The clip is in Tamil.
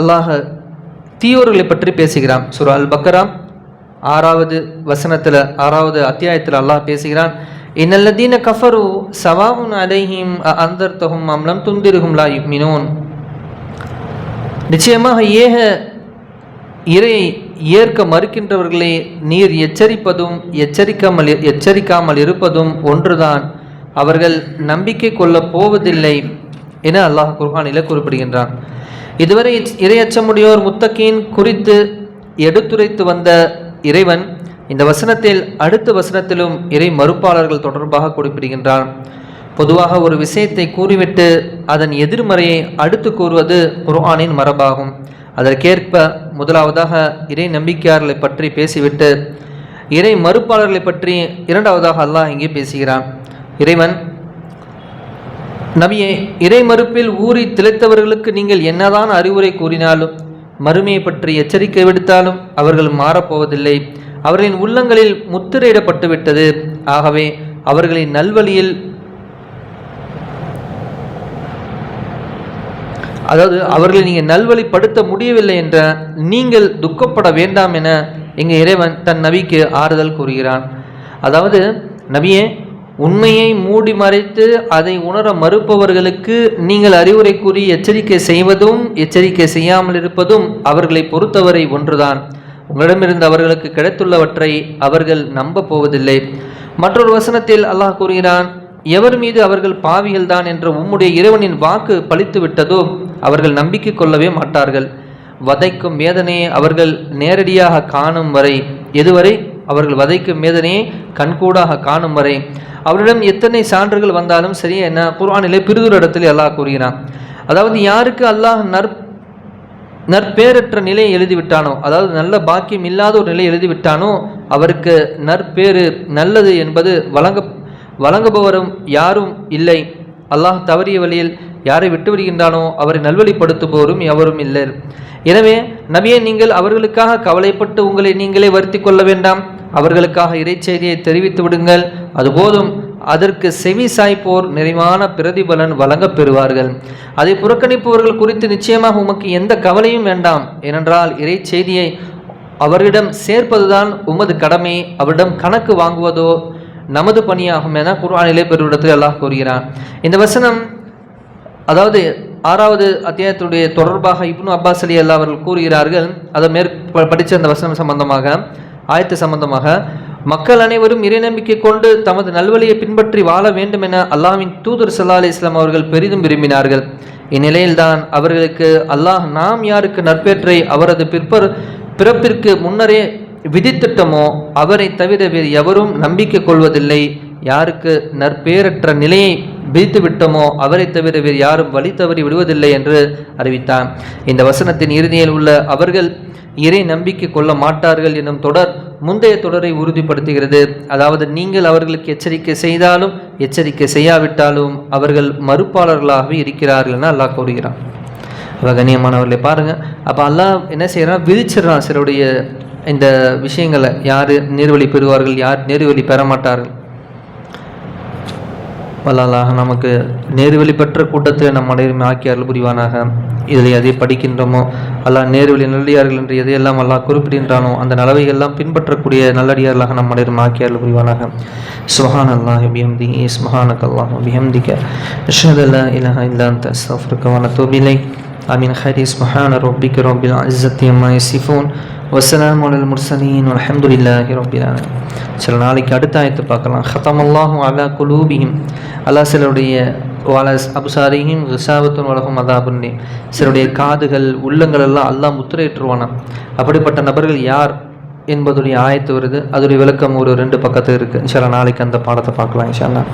அல்லாஹ் தீயோர்களை பற்றி பேசுகிறான். சுரா அல் பக்கராம் ஆறாவது வசனத்தில் ஆறாவது அத்தியாயத்தில் அல்லாஹ் பேசுகிறான். இன்னல்லதீன கஃபரு சவாவுன் அலைஹிம் அந்தர்த்தகும் அம்லம் துந்திருகும் லா மினோன் நிச்சயமாக ஏக இறை ஏற்க மறுக்கின்றவர்களை நீர் எச்சரிப்பதும் எச்சரிக்காமல் எச்சரிக்காமல் இருப்பதும் ஒன்றுதான். அவர்கள் நம்பிக்கை கொள்ளப் போவதில்லை என அல்லாஹ் குர்ஹானில குறிப்பிடுகின்றான். இதுவரை இரையச்சமுடையோர் முத்தகீன் குறித்து எடுத்துரைத்து வந்த இறைவன் இந்த வசனத்தில் அடுத்த வசனத்திலும் இறை மறுப்பாளர்கள் தொடர்பாக குறிப்பிடுகின்றான். பொதுவாக ஒரு விஷயத்தை கூறிவிட்டு அதன் எதிர்மறையை அடுத்து கூறுவது குர்ஆனின் மரபாகும். அதற்கேற்ப முதலாவதாக இறை நம்பிக்கையாளர்களை பற்றி பேசிவிட்டு இறை மறுப்பாளர்களை பற்றி இரண்டாவதாக அல்லாஹ் இங்கே பேசுகிறான். இறைவன் நபியே இறை மறுப்பில் ஊறி திளைத்தவர்களுக்கு நீங்கள் என்னதான் அறிவுரை கூறினாலும் மறுமையை பற்றி எச்சரிக்கை விடுத்தாலும் அவர்கள் மாறப்போவதில்லை. அவர்களின் உள்ளங்களில் முத்திரையிடப்பட்டு விட்டது. ஆகவே அவர்களின் நல்வழியில் அதாவது அவர்களை நீங்கள் நல்வழிப்படுத்த முடியவில்லை என்ற நீங்கள் துக்கப்பட வேண்டாம் என எங்கள் இறைவன் தன் நபிக்கு ஆறுதல் கூறுகிறான். அதாவது நபியே உண்மையை மூடி மறைத்து அதை உணர மறுப்பவர்களுக்கு நீங்கள் அறிவுரை கூறி எச்சரிக்கை செய்வதும் எச்சரிக்கை செய்யாமல் இருப்பதும் அவர்களை பொறுத்தவரை ஒன்றுதான். உங்களிடமிருந்து அவர்களுக்கு கிடைத்துள்ளவற்றை அவர்கள் நம்ப போவதில்லை. மற்றொரு வசனத்தில் அல்லாஹ் கூறுகிறான் எவர் மீது அவர்கள் பாவிகள்தான் என்ற உம்முடைய இறைவனின் வாக்கு பழித்து விட்டதோ அவர்கள் நம்பிக்கை கொள்ளவே மாட்டார்கள். வதைக்கும் வேதனையை அவர்கள் நேரடியாக காணும் வரை எதுவரை? அவர்கள் வதைக்கும் வேதனையை கண்கூடாக காணும் வரை. அவரிடம் எத்தனை சான்றுகள் வந்தாலும் சரி என்ன குர்ஆனிலே பிரிதொரு இடத்தில் அல்லாஹ் கூறுகிறான். அதாவது யாருக்கு அல்லாஹ் நற் நற்பேரற்ற நிலையை எழுதிவிட்டானோ அதாவது நல்ல பாக்கியம் இல்லாத ஒரு நிலை எழுதிவிட்டானோ அவருக்கு நற்பேறு நல்லது என்பது வழங்க வழங்குபவரும் யாரும் இல்லை. அல்லாஹ் தவறிய வழியில் யாரை விட்டு விடுகின்றானோ அவரை நல்வழிப்படுத்துபவரும் எவரும் இல்லை. எனவே நபியை நீங்கள் அவர்களுக்காக கவலைப்பட்டு உங்களை நீங்களே வருத்தி கொள்ள வேண்டாம். அவர்களுக்காக இறைச்செய்தியை தெரிவித்து விடுங்கள். அதுபோதும் அதற்கு செவி சாய்ப்போர் நிறைவான பிரதிபலன் வழங்கப் பெறுவார்கள். அதை புறக்கணிப்பவர்கள் குறித்து நிச்சயமாக உமக்கு எந்த கவலையும் வேண்டாம். ஏனென்றால் இறை செய்தியை அவரிடம் சேர்ப்பதுதான் உமது கடமை. அவரிடம் கணக்கு வாங்குவதோ நமது பணியாகும் என குர்ஆனிலே பெருவிடத்தில் அல்லாஹ் கூறுகிறான். இந்த வசனம் அதாவது ஆறாவது அத்தியாயத்துடைய தொடர்பாக இப்னு அப்பாஸ் அலி அல்லா அவர்கள் கூறுகிறார்கள். அதை மேற் படித்த அந்த வசனம் சம்பந்தமாக ஆயத்து சம்பந்தமாக மக்கள் அனைவரும் இறைநம்பிக்கை கொண்டு தமது நல்வழியை பின்பற்றி வாழ வேண்டும் என அல்லாஹ்வின் தூதர் சல்லா அலி இஸ்லாம் அவர்கள் பெரிதும் விரும்பினார்கள். இந்நிலையில்தான் அவர்களுக்கு அல்லாஹ் நாம் யாருக்கு நற்பேற்றை அவரது பிற்பர் பிறப்பிற்கு முன்னரே விதித்திட்டமோ அவரை தவிர வேறு எவரும் நம்பிக்கை கொள்வதில்லை. யாருக்கு நற்பேரற்ற நிலையை விதித்து விட்டோமோ அவரை தவிர வேறு யாரும் வழி தவறி விடுவதில்லை என்று அறிவித்தான் இந்த வசனத்தின் இறுதியில் உள்ள அவர்கள் இறை நம்பிக்கை கொள்ள மாட்டார்கள் எனும் தொடர் முந்தைய தொடரை உறுதிப்படுத்துகிறது. அதாவது நீங்கள் அவர்களுக்கு எச்சரிக்கை செய்தாலும் எச்சரிக்கை செய்யாவிட்டாலும் அவர்கள் மறுப்பாளர்களாகவே இருக்கிறார்கள் என அல்லாஹ் கூறுகிறான். அப்போ கண்ணியமானவர்களை பாருங்கள் அப்போ அல்லாஹ் என்ன செய்கிறான் விதிச்சிடறான் சிலருடைய இந்த விஷயங்களை. யார்? நேர்வழி பெறுவார்கள் யார்? நேர்வழி பெற மாட்டார்கள் வல்லாலாக நமக்கு நேர்வழி பெற்ற கூட்டத்தில் நம் அனைவரும் ஆக்கி அருள் புரிவானாக. இதில் எதை படிக்கின்றோமோ அல்லாஹ் நேர்வழி நல்லடியார்கள் என்று எதையெல்லாம் அல்லாஹ் குறிப்பிடுகின்றானோ அந்த நலவையெல்லாம் பின்பற்றக்கூடிய நல்லடியார்களாக நம் அனைவரும் ஆக்கி அருள் புரிவானாக. சுஹான் அல்லாஹ் பிஹம்தி சுஹானக் அல்லாஹ் பிஹம்திக்க அஷ்ஹது இலஹா இல்லாந்த இல்லா தோபிலை வ அத்தூபு இலைக் ஆமீன் ஹைரி சுப்ஹான ரப்பிக ரப்பில் இஸ்ஸத்தி அம்மா வசலாம் அலல் முர்சலீன் அல்ஹம்துலில்லாஹி ரப்பில் சில நாளைக்கு அடுத்த ஆயத்து பார்க்கலாம். ஹத்தமல்லாஹு அலா குலூபியும் அல்லாஹ் சிலருடைய வால அபுசாரியும் ரிசாவத்துன் வலகும் அதாபுன்னே சிலருடைய காதுகள் உள்ளங்கள் எல்லாம் அல்லாஹ் முத்திரையிட்டுருவானா அப்படிப்பட்ட நபர்கள் யார் என்பதுடைய ஆயத்து வருது. அதோடைய விளக்கம் ஒரு ரெண்டு பக்கத்து இருக்குது சில நாளைக்கு அந்த பாடத்தை பார்க்கலாம் இன்ஷா